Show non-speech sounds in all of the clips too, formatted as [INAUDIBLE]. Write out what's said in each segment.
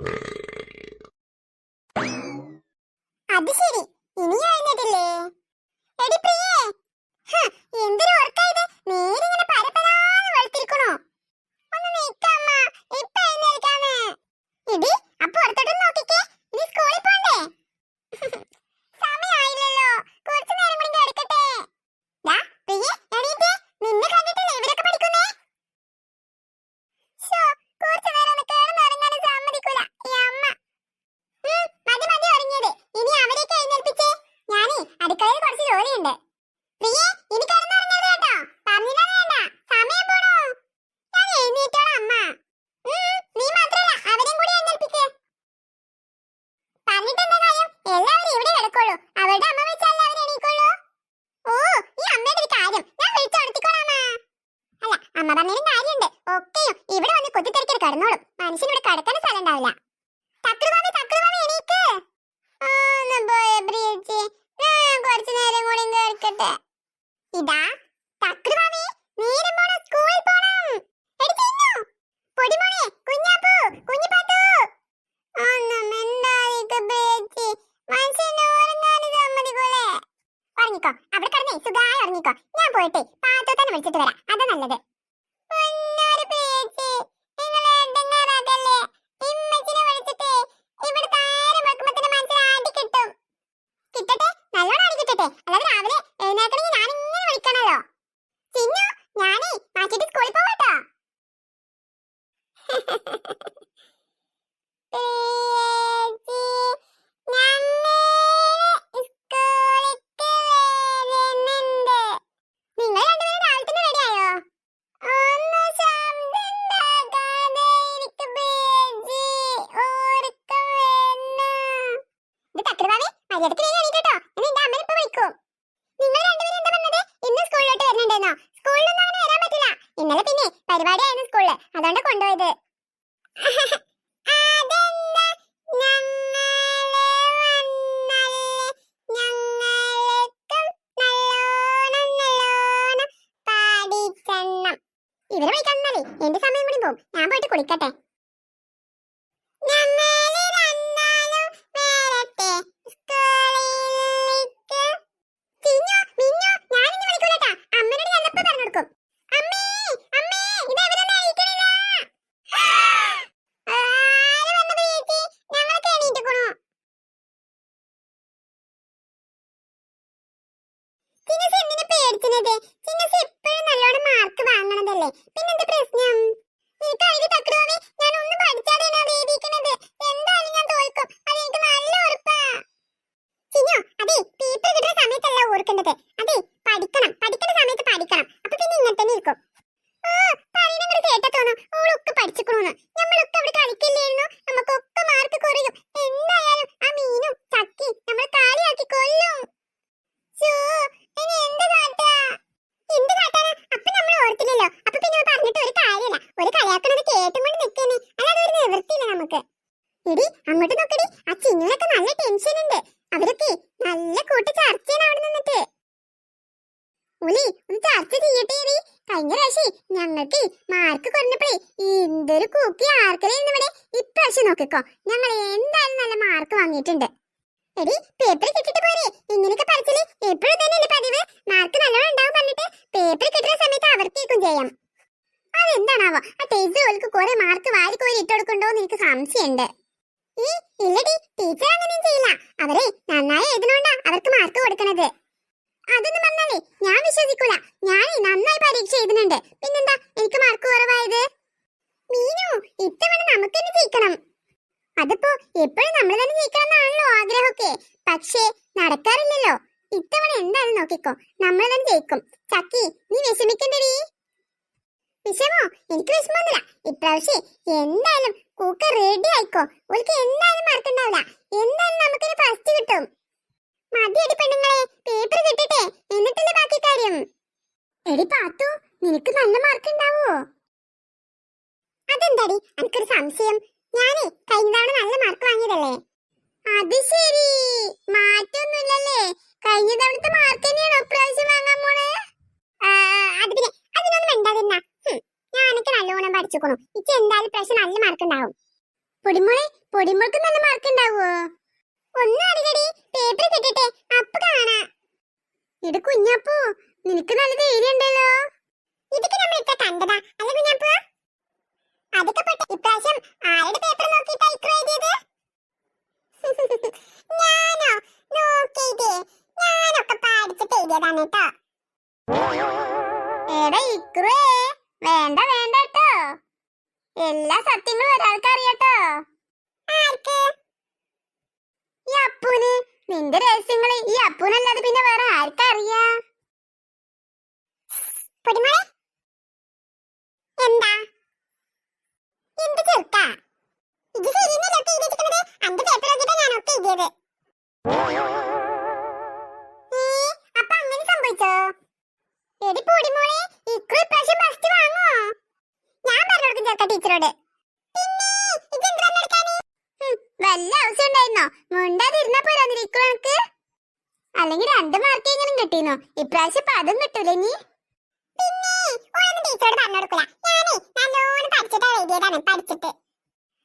Uh. ഇതാ. തക്രുമാമി നേരം പോണ സ്കൂളിൽ പോണം. എടി ചിന്നു പൊടിമോനെ കുഞ്ഞാപ്പു കുഞ്ഞിപ്പാത്തു. ഒന്നും എന്തായിക്ക് ബേച്ചി മനുഷ്യനെ ഉറങ്ങാനും സമ്മതിക്കൂലേ ഉറങ്ങിക്കോ. അവിടെ കിടന്നേ. സുഖമായി ഉറങ്ങിക്കോ. ഞാൻ പോയിട്ടെ പാത്തു തന്നെ വിളിച്ചിട്ട് വരാം. അതാ നല്ലത്. കിട്ടട്ടെ അല്ലാതെ ഞാൻ ഇങ്ങനെ വിളിക്കണല്ലോ. ചിന്നു ഞാനേ ഞങ്ങൾ സ്കൂളിലേക്ക് [LAUGHS] ഇവരെ വിളിക്കാന്നല്ലേ എന്റെ സമയം കൂടി പോകും ഞാൻ പോയിട്ട് കുളിക്കട്ടെ ഞങ്ങൾ രണ്ടാളും വരട്ടെ സ്കൂളിലേക്ക്. ചിന്നു, മിന്നു, ഞാനിനി വിളിക്കൂലട്ടാ. അമ്മേനോട് ഞാൻ ഇപ്പൊ പറഞ്ഞു കൊടുക്കും. അമ്മേ, അമ്മേ, ഇതെവിടുന്നാ വിളിക്കണില്ല? ആര് വന്നത് ചേച്ചി? ഞങ്ങളൊക്കെ എണീറ്റിക്കുണു. ചിന്നസ് എന്തിനാ പേടിക്കുന്നത്? ചിന്നസ് എപ്പോഴും നല്ലോണം മാർക്ക് വാങ്ങണതല്ലേ പിന്നെന്താ ഒരു കളിയാക്കണത് കേട്ടും കൊണ്ട് നിൽക്കേനെ അല്ലാതെ ഒരു നിവൃത്തിയില്ല നമുക്ക്. എടി അങ്ങോട്ട് നോക്കടി. ആ ചിന്നുനൊക്കെ നല്ല ടെൻഷൻ ഉണ്ട്. അവരൊക്കെ നല്ല കൂട്ട് ചർച്ചയാണ് അവിടെ നിന്നിട്ട്. ഉലി ഒന്ന് ചർച്ച ചെയ്യട്ടെ എടി. കഴിഞ്ഞ പ്രാവശ്യം ഞങ്ങൾക്ക് മാർക്ക് കുറഞ്ഞപ്പോഴേ എന്തൊരു കൂക്കി ആർക്കലായിരുന്നു ഇവിടെ? ഇപ്രാവശ്യം നോക്കിക്കോ. ഞങ്ങൾ എന്തായാലും നല്ല മാർക്ക് വാങ്ങിയിട്ടുണ്ട്. എടി പേപ്പർ കിട്ടിട്ട് പോരെ. ഇങ്ങനെയൊക്കെ പറച്ചിൽ എപ്പോഴും തന്നെയല്ലേ പതിവ്? മാർക്ക് നല്ലോണം ഉണ്ടാവും പറഞ്ഞിട്ട് പേപ്പർ കിട്ടുന്ന സമയത്ത് അവർക്കേക്കും ചെയ്യാം അതെന്താണാവോ? ആ ടീച്ചർ ഓൾക്ക് കുറെ മാർക്ക് വാരി കോരി ഇട്ട് കൊടുക്കണ്ടോന്ന് എനിക്ക് സംശയമുണ്ട് ഈ ഇല്ലടി ടീച്ചർ അങ്ങനെയും ചെയ്യില്ല. അവരെ നന്നായി എഴുതണോണ്ടാ അവർക്ക് മാർക്ക് കൊടുക്കണത്. അതൊന്നും പറഞ്ഞാലേ ഞാൻ വിശ്വസിക്കൂല. ഞാൻ നന്നായി പരീക്ഷ എഴുതുന്നുണ്ട്. പിന്നെന്താ എനിക്ക് മാർക്ക് കുറവായത്? മീനു ഇത്തവണ നമുക്ക് തന്നെ ജയിക്കണം. അതിപ്പോ എപ്പോഴും നമ്മൾ തന്നെ ജയിക്കണം എന്നാണല്ലോ ആഗ്രഹമൊക്കെ. പക്ഷേ നടക്കാറില്ലല്ലോ. ഇത്തവണ എന്തായാലും നോക്കിക്കോ. നമ്മൾ തന്നെ ജയിക്കും. ചക്കി നീ വിഷമിക്കണ്ടടി. വിഷമോ എനിക്ക് വിഷമമൊന്നുമില്ല. ഇപ്രാവശ്യം എന്തായാലും കൂക്ക റെഡി ആയിക്കോ. ഓൾക്ക് എന്തായാലും മറക്കണ്ടാവില്ല. എന്തായാലും നമുക്കിന് ഫസ്റ്റ് കിട്ടും. മതിയടി പെണ്ണുങ്ങളെ. പേപ്പർ കിട്ടട്ടെ. എന്നിട്ടല്ലേ ബാക്കി കാര്യം? എടി പാത്തു നിനക്ക് നല്ല മാർക്ക് ഉണ്ടാവോ അതെന്താടി? എനിക്കൊരു സംശയം. ഞാനേ കഴിഞ്ഞ തവണ നല്ല മാർക്ക് വാങ്ങിയതല്ലേ? അത് ശരി. മാറ്റൊന്നുമില്ലല്ലേ. കഴിഞ്ഞ തവണത്തെ മാർക്ക് തന്നെയാണോ ഇപ്രാവശ്യം വാങ്ങാൻ പോണേ ആ, അത് പിന്നെ പഠിച്ചുക്കണു ഇച്ച് എന്തായാലും പ്രശ്നം നല്ല മാർക്ക് ഉണ്ടാവും. പൊടിമോളെ പൊടിമോൾക്ക് നല്ല മാർക്ക് ഉണ്ടാവോ ഒന്ന് അറിയടി പേപ്പർ കിട്ടട്ടെ അപ്പ കാണാ. ഇത് കുഞ്ഞപ്പോ നിനക്ക് നല്ല ധൈര്യം അപ്പൂന്? നിന്റെ രഹസ്യങ്ങൾ ഈ അപ്പൂനല്ലാതെ പിന്നെ വേറെ ആർക്കറിയാ? എന്താ? ഇത് നോക്കിയിട്ടാ ഞാനൊക്കെ എഴുതിയത്. അങ്ങനെ എടി വാങ്ങോ? ഞാൻ ടീച്ചറോട് അല്ലെങ്കിൽ രണ്ട് മാർക്ക് എങ്ങനെ കിട്ടിയോ ഇപ്രാവശ്യം ഇപ്പൊ അതും കിട്ടൂല നീ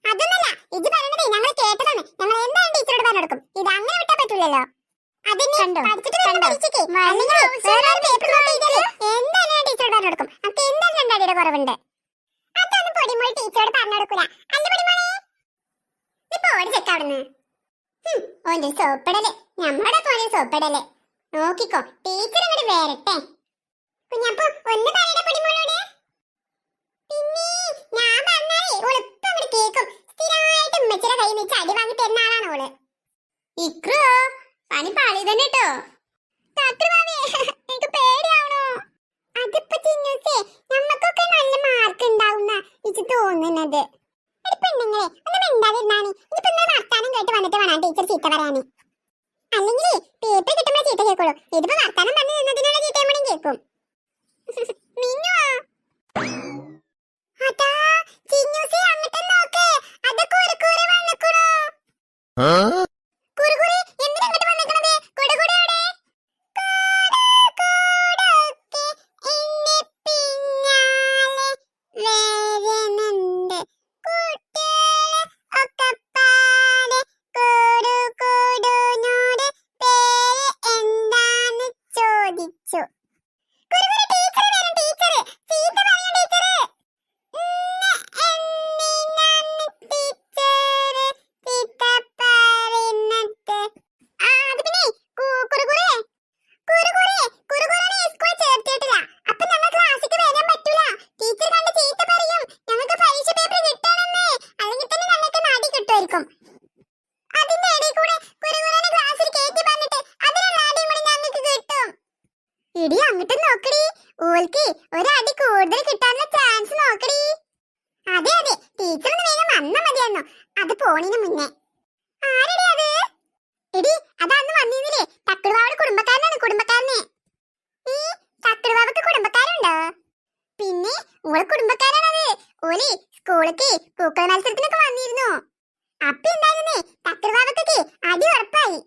അതൊന്നല്ല പറയണതേ ഞങ്ങൾ കേട്ടതാണ്. ഞങ്ങൾ എന്തായാലും ടീച്ചറോട് പറഞ്ഞു കൊടുക്കും. ഇത് അങ്ങനെ വിട്ടാ പറ്റൂലല്ലോ. അതിന് പഠിച്ചിട്ട് അല്ലെങ്കിൽ പേപ്പർ എന്തായാലും ടീച്ചറോട് പറഞ്ഞു കൊടുക്കും. നമുക്ക് എന്തായാലും രണ്ടാടിയുടെ കുറവുണ്ട്. അതൊന്നും പൊടിമോൾ ടീച്ചറോട് അല്ല പൊടിമോളെ ഇപ്പൊ ഓടി ചെക്ക അവിടുന്ന്. ഹും, ഓന്റെ സോപ്പിടൽ. നമ്മുടെ പോലെ സോപ്പിടൽ. നോക്കിക്കോ ടീച്ചർ ഇങ്ങോട്ട് വരട്ടെ. കുഞ്ഞപ്പോ ഒന്ന് പിന്നെ ഞാൻ അങ്ങോട്ട് കേക്കും. ഇക്രോ പണി പാളി അതിപ്പോ നമ്മക്കൊക്കെ നല്ല മാർക്ക് തോന്നുന്നത്. വന്നാ. അത് പോണിന് മുന്നേ. ആരടി അത്? എടി അതാന്ന് വന്നിരുന്നില്ലേ തക്കടുവാവിടെ കുടുംബക്കാരനാണ് കുടുംബക്കാരനെ. ഈ തക്കടുവാവക്ക് കുടുംബക്കാരുണ്ടോ? പിന്നെ ഓളെ കുടുംബക്കാരാണത്. ഓലി സ്കൂളിലേക്ക് പൂക്കൾ മത്സരത്തിനൊക്കെ വന്നിരുന്നു. അപ്പൊ എന്തായിരുന്നേ? തക്കടുവാവക്കൊക്കെ അടി ഉറപ്പായി.